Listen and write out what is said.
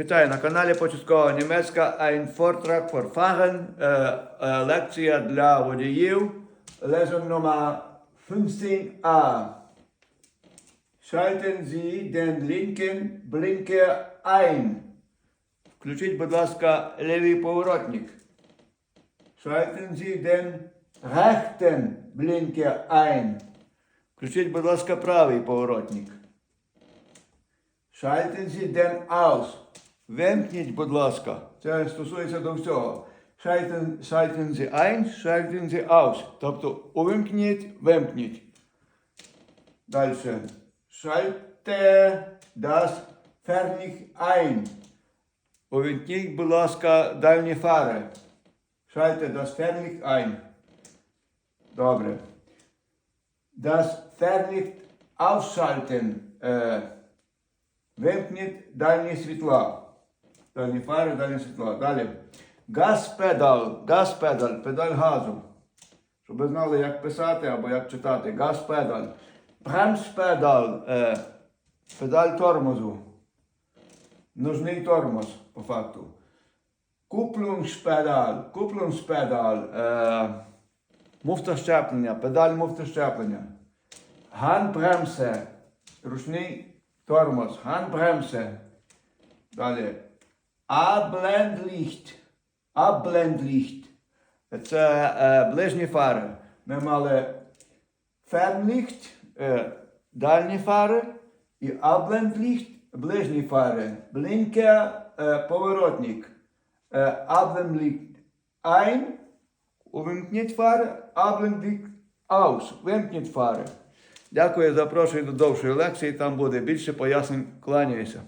Вітаю на каналі Початкова німецька Ein Vortrag für Fahren. Е, е, лекція для водіїв. Lesson номер 15a. Schalten Sie den linken Blinker ein. Включіть, будь ласка, лівий поворотник. Schalten Sie den rechten Blinker ein. Включіть, будь ласка, правий поворотник. Schalten Sie den aus. Вимкніть, будь ласка. Це стосується до всього. Schalten, schalten Sie ein, schalten Sie aus. Тобто увімкніть, вимкніть. Далі. Schalte das Fernlicht ein. Увімкніть, будь ласка, дальні фари. Schalte das Fernlicht ein. Добре. Das Fernlicht ausschalten. Вимкніть дальні світла. Дальні фари, дальні світла. Далі. Газпедал. Газпедаль. Педаль газу. Щоб ви знали, як писати або як читати. Газпедаль. Бремспедал. Е, педаль тормозу. Нужний тормоз, по факту. Куплунгспедаль. Куплунгспедаль. Е, муфта щеплення. Педаль муфта щеплення. Ганбремсе. Ручний тормоз. Ганбремсе. Далі. Аблендlicht. Аблендlicht. Це е, ближні фари. Ми мали Fernlicht, е, дальні фари і Abblendlicht, ближні фари. Blinker, е, поворотник. Е, ein, увімкніть фари, Abblendlicht aus, вимкніть фари. Дякую, запрошую до довшої лекції, там буде більше пояснень. Кланяюся.